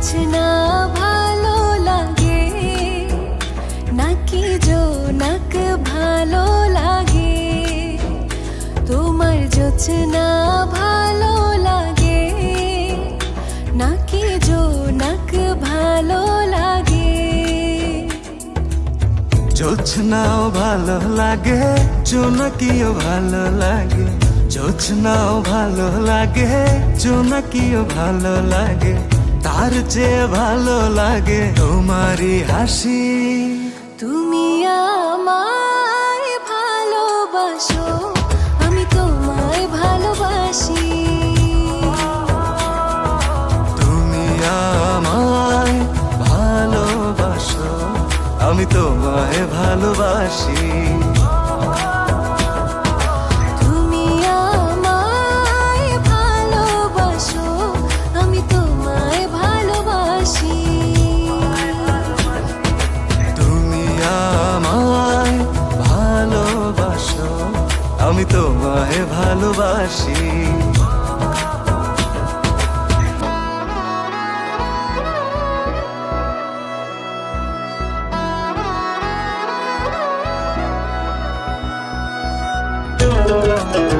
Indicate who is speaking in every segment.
Speaker 1: জোছনা ভালো লাগে নাকি জোনাক ভালো লাগে। তোমার জোছনা ভালো লাগে নাকি জোনাক ভালো লাগে।
Speaker 2: জোছনাও ভালো লাগে, জোনাকিও ভালো লাগে। জোছনাও ভালো লাগে, জোনাকিও ভালো লাগে। তার চেয়ে ভালো লাগে তোমারই হাসি।
Speaker 1: তুমি আমায় ভালোবাসো আমি তোমায় ভালোবাসি।
Speaker 2: তুমি আমায় ভালোবাসো আমি তোমায় ভালোবাসি। আমি তোমায় ভালোবাসি। প্রতিদিন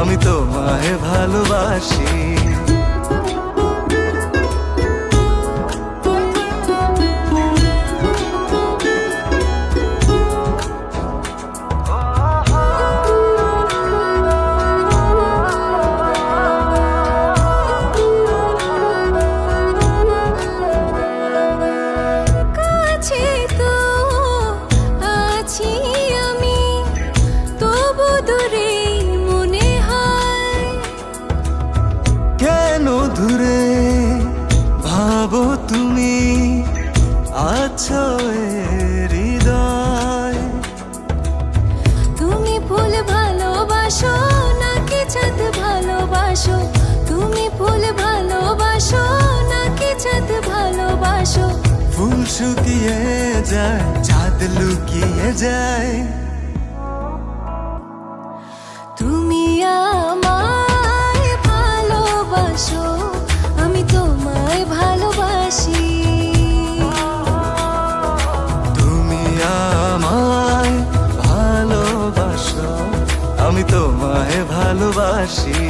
Speaker 2: আমি তোমায় ভালোবাসি। শুকিয়ে যায় চাঁদ লুকিয়ে যায়।
Speaker 1: তুমি আমায় ভালোবাসো আমি তোমায় ভালোবাসি।
Speaker 2: তুমি আমায় ভালোবাসো আমি তোমায় ভালোবাসি।